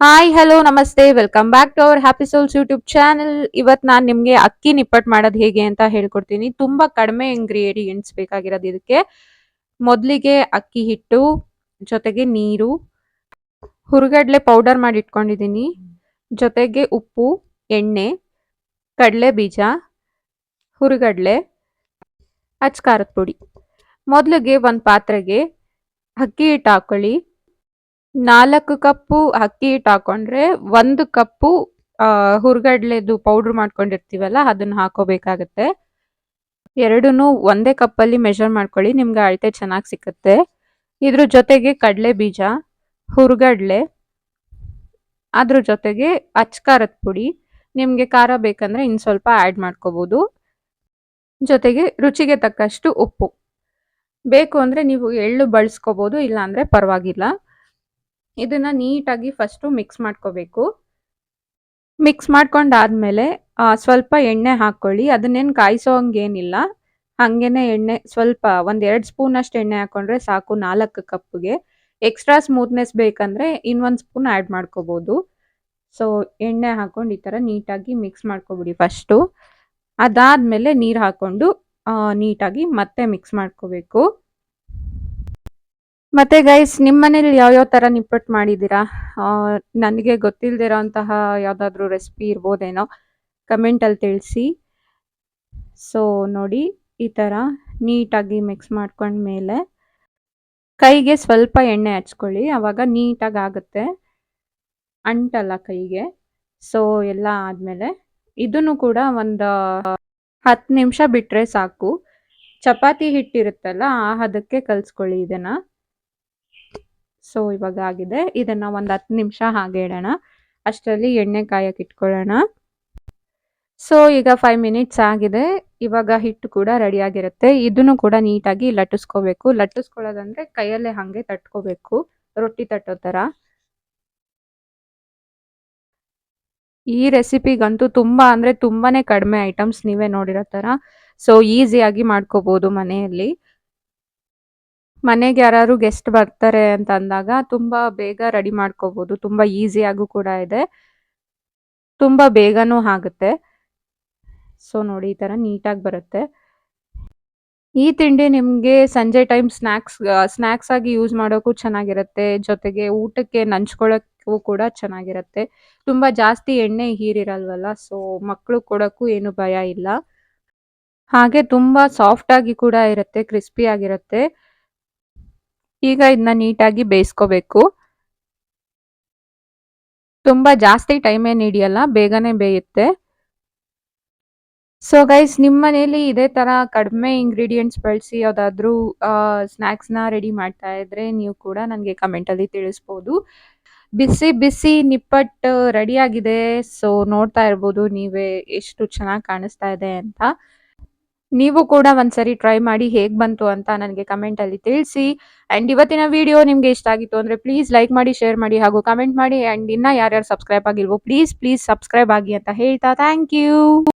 Hi hello ನಮಸ್ತೆ. Welcome back to our happy souls YouTube channel ಇವತ್ತು ನಾನು ನಿಮಗೆ ಅಕ್ಕಿ ನಿಪ್ಪಟ್ಟು ಮಾಡೋದು ಹೇಗೆ ಅಂತ ಹೇಳ್ಕೊಡ್ತೀನಿ. ತುಂಬಾ ಕಡಿಮೆ ಇಂಗ್ರೀಡಿಯೆಂಟ್ಸ್ ಬೇಕಾಗಿರೋದು ಇದಕ್ಕೆ. ಮೊದಲಿಗೆ ಅಕ್ಕಿ ಹಿಟ್ಟು, ಜೊತೆಗೆ ನೀರು, ಹುರುಗಡ್ಲೆ ಪೌಡರ್ ಮಾಡಿ ಇಟ್ಕೊಂಡಿದ್ದೀನಿ ಜೊತೆಗೆ ಉಪ್ಪು, ಎಣ್ಣೆ, ಕಡಲೆ ಬೀಜ, ಹುರುಗಡ್ಲೆ ಖಾರದ ಪುಡಿ. ಮೊದಲಿಗೆ ಒಂದು ಪಾತ್ರೆಗೆ ಅಕ್ಕಿ ಹಿಟ್ಟು ಹಾಕೊಳ್ಳಿ. ನಾಲ್ಕು ಕಪ್ಪು ಅಕ್ಕಿ ಹಿಟ್ಟು ಹಾಕೊಂಡ್ರೆ ಒಂದು ಕಪ್ಪು ಹುರ್ಗಡ್ಲೆದು ಪೌಡ್ರ್ ಮಾಡ್ಕೊಂಡಿರ್ತೀವಲ್ಲ, ಅದನ್ನ ಹಾಕೋಬೇಕಾಗತ್ತೆ. ಎರಡೂ ಒಂದೇ ಕಪ್ಪಲ್ಲಿ ಮೆಷರ್ ಮಾಡ್ಕೊಳ್ಳಿ, ನಿಮ್ಗೆ ಅಳತೆ ಚೆನ್ನಾಗಿ ಸಿಕ್ಕತ್ತೆ. ಇದ್ರ ಜೊತೆಗೆ ಕಡಲೆ ಬೀಜ, ಹುರ್ಗಡ್ಲೆ, ಅದ್ರ ಜೊತೆಗೆ ಅಚ್ಕಾರದ ಪುಡಿ, ನಿಮಗೆ ಖಾರ ಬೇಕಂದ್ರೆ ಇನ್ನು ಸ್ವಲ್ಪ ಆ್ಯಡ್ ಮಾಡ್ಕೋಬೋದು. ಜೊತೆಗೆ ರುಚಿಗೆ ತಕ್ಕಷ್ಟು ಉಪ್ಪು. ಬೇಕು ಅಂದರೆ ನೀವು ಎಳ್ಳು ಬಳಸ್ಕೋಬೋದು, ಇಲ್ಲಾಂದರೆ ಪರವಾಗಿಲ್ಲ. ಇದನ್ನ ನೀಟಾಗಿ ಫಸ್ಟು ಮಿಕ್ಸ್ ಮಾಡ್ಕೋಬೇಕು. ಮಿಕ್ಸ್ ಮಾಡ್ಕೊಂಡಾದ್ಮೇಲೆ ಸ್ವಲ್ಪ ಎಣ್ಣೆ ಹಾಕ್ಕೊಳ್ಳಿ ಅದನ್ನೇನು ಕಾಯಿಸೋ ಹಂಗೇನಿಲ್ಲ ಹಾಗೇನೆ ಎಣ್ಣೆ, ಸ್ವಲ್ಪ ಒಂದೆರಡು ಸ್ಪೂನಷ್ಟು ಎಣ್ಣೆ ಹಾಕೊಂಡ್ರೆ ಸಾಕು ನಾಲ್ಕು ಕಪ್ಗೆ. ಎಕ್ಸ್ಟ್ರಾ ಸ್ಮೂತ್ನೆಸ್ ಬೇಕಂದ್ರೆ ಇನ್ನೊಂದು ಸ್ಪೂನ್ ಆ್ಯಡ್ ಮಾಡ್ಕೋಬೋದು. ಸೊ ಎಣ್ಣೆ ಹಾಕೊಂಡು ಈ ಥರ ನೀಟಾಗಿ ಮಿಕ್ಸ್ ಮಾಡ್ಕೊಬಿಡಿ ಫಸ್ಟು ಅದಾದಮೇಲೆ ನೀರು ಹಾಕ್ಕೊಂಡು ನೀಟಾಗಿ ಮತ್ತೆ ಮಿಕ್ಸ್ ಮಾಡ್ಕೋಬೇಕು. ಮತ್ತೆ ಗೈಸ್ ನಿಮ್ಮ ಮನೇಲಿ ಯಾವ್ಯಾವ ಥರ ನಿಪ್ಪಟ್ಟು ಮಾಡಿದ್ದೀರಾ? ನನಗೆ ಗೊತ್ತಿಲ್ಲದಿರೋಂತಹ ಯಾವುದಾದ್ರೂ ರೆಸಿಪಿ ಇರ್ಬೋದೇನೋ ಕಮೆಂಟಲ್ಲಿ ತಿಳಿಸಿ. ಸೊ ನೋಡಿ, ಈ ಥರ ನೀಟಾಗಿ ಮಿಕ್ಸ್ ಮಾಡ್ಕೊಂಡ್ಮೇಲೆ ಕೈಗೆ ಸ್ವಲ್ಪ ಎಣ್ಣೆ ಹಚ್ಕೊಳ್ಳಿ ಆವಾಗ ನೀಟಾಗಿ ಆಗುತ್ತೆ ಅಂಟಲ್ಲ ಕೈಗೆ. ಸೊ ಎಲ್ಲ ಆದಮೇಲೆ ಇದನ್ನು ಕೂಡ ಒಂದು ಹತ್ತು ನಿಮಿಷ ಬಿಟ್ಟರೆ ಸಾಕು. ಚಪಾತಿ ಹಿಟ್ಟಿರುತ್ತಲ್ಲ, ಆ ಹದಕ್ಕೆ ಕಲ್ಸ್ಕೊಳ್ಳಿ ಇದನ್ನು. ಸೊ ಇವಾಗ ಆಗಿದೆ. ಇದನ್ನ ಒಂದು ಹತ್ತು ನಿಮಿಷ ಹಾಗೆ ಇಡೋಣ. ಅಷ್ಟರಲ್ಲಿ ಎಣ್ಣೆ ಕಾಯಕ್ಕೆ ಇಟ್ಕೊಳ್ಳೋಣ. ಸೊ ಈಗ ಫೈವ್ ಮಿನಿಟ್ಸ್ ಆಗಿದೆ. ಇವಾಗ ಹಿಟ್ಟು ಕೂಡ ರೆಡಿ ಆಗಿರುತ್ತೆ. ಇದನ್ನು ಕೂಡ ನೀಟಾಗಿ ಲಟ್ಟಿಸ್ಕೋಬೇಕು. ಲಟ್ಟಿಸ್ಕೊಳ್ಳೋದಂದ್ರೆ ಕೈಯಲ್ಲೇ ಹಾಗೆ ತಟ್ಕೋಬೇಕು. ರೊಟ್ಟಿ ತಟ್ಟೋ ಥರ. ಈ ರೆಸಿಪಿಗಂತೂ ತುಂಬಾ ಅಂದ್ರೆ ತುಂಬಾನೇ ಕಡಿಮೆ ಐಟಮ್ಸ್ ನೀವೇ ನೋಡಿರೋ ಥರ. ಸೊ ಈಸಿಯಾಗಿ ಮಾಡ್ಕೋಬೋದು ಮನೆಯಲ್ಲಿ. ಮನೆಗೆ ಯಾರಾದ್ರು ಗೆಸ್ಟ್ ಬರ್ತಾರೆ ಅಂತ ಅಂದಾಗ ತುಂಬಾ ಬೇಗ ರೆಡಿ ಮಾಡ್ಕೋಬಹುದು ತುಂಬಾ ಈಸಿಯಾಗೂ ಕೂಡ ಇದೆ. ತುಂಬಾ ಬೇಗನೂ ಆಗುತ್ತೆ. ಸೊ ನೋಡಿ, ಈ ತರ ನೀಟಾಗಿ ಬರುತ್ತೆ. ಈ ತಿಂಡಿ ನಿಮಗೆ ಸಂಜೆ ಟೈಮ್ ಸ್ನಾಕ್ಸ್ ಸ್ನಾಕ್ಸ್ ಆಗಿ ಯೂಸ್ ಮಾಡೋಕ್ಕೂ ಚೆನ್ನಾಗಿರುತ್ತೆ. ಜೊತೆಗೆ ಊಟಕ್ಕೆ ನಂಚ್ಕೊಳ್ಳೋಕ್ಕೂ ಕೂಡ ಚೆನ್ನಾಗಿರುತ್ತೆ. ತುಂಬಾ ಜಾಸ್ತಿ ಎಣ್ಣೆ ಹೀರಿರಲ್ವಲ್ಲ ಸೊ ಮಕ್ಕಳು ಕೊಡೋಕ್ಕೂ ಏನು ಭಯ ಇಲ್ಲ. ಹಾಗೆ ತುಂಬಾ ಸಾಫ್ಟ್ ಆಗಿ ಕೂಡ ಇರುತ್ತೆ ಕ್ರಿಸ್ಪಿ ಆಗಿರುತ್ತೆ. ಈಗ ಇದನ್ನ ನೀಟಾಗಿ ಬೇಯಿಸ್ಕೋಬೇಕು. ತುಂಬಾ ಜಾಸ್ತಿ ಟೈಮ್ ಏನು ಹಿಡಿಯಲ್ಲ, ಬೇಗನೆ ಬೇಯುತ್ತೆ. ಸೊ ಗೈಸ್ ನಿಮ್ಮ ಮನೇಲಿ ಇದೇ ತರ ಕಡಿಮೆ ಇಂಗ್ರೀಡಿಯೆಂಟ್ಸ್ ಬಳಸಿ ಯಾವುದಾದ್ರೂ ಸ್ನ್ಯಾಕ್ಸ್ನ ರೆಡಿ ಮಾಡ್ತಾ ಇದ್ರೆ ನೀವು ಕೂಡ ನನಗೆ ಕಮೆಂಟಲ್ಲಿ ತಿಳಿಸ್ಬೋದು. ಬಿಸಿ ಬಿಸಿ ನಿಪ್ಪಟ್ಟು ರೆಡಿ ಆಗಿದೆ. ಸೊ ನೋಡ್ತಾ ಇರ್ಬೋದು, ನೀವೇ ಎಷ್ಟು ಚೆನ್ನಾಗಿ ಕಾಣಿಸ್ತಾ ಇದೆ ಅಂತ. ನೀವು ಕೂಡ ಒಂದ್ಸರಿ ಟ್ರೈ ಮಾಡಿ ಹೇಗ್ ಬಂತು ಅಂತ ನನಗೆ ಕಮೆಂಟ್ ಅಲ್ಲಿ ತಿಳಿಸಿ. ಅಂಡ್ ಇವತ್ತಿನ ವಿಡಿಯೋ ನಿಮ್ಗೆ ಇಷ್ಟ ಆಗಿತ್ತು ಅಂದ್ರೆ ಪ್ಲೀಸ್ ಲೈಕ್ ಮಾಡಿ ಶೇರ್ ಮಾಡಿ ಹಾಗೂ ಕಮೆಂಟ್ ಮಾಡಿ. ಅಂಡ್ ಇನ್ನ ಯಾರ್ಯಾರು ಸಬ್ಸ್ಕ್ರೈಬ್ ಆಗಿಲ್ವೋ ಪ್ಲೀಸ್ ಪ್ಲೀಸ್ ಸಬ್ಸ್ಕ್ರೈಬ್ ಆಗಿ ಅಂತ ಹೇಳ್ತಾ ಥ್ಯಾಂಕ್ ಯು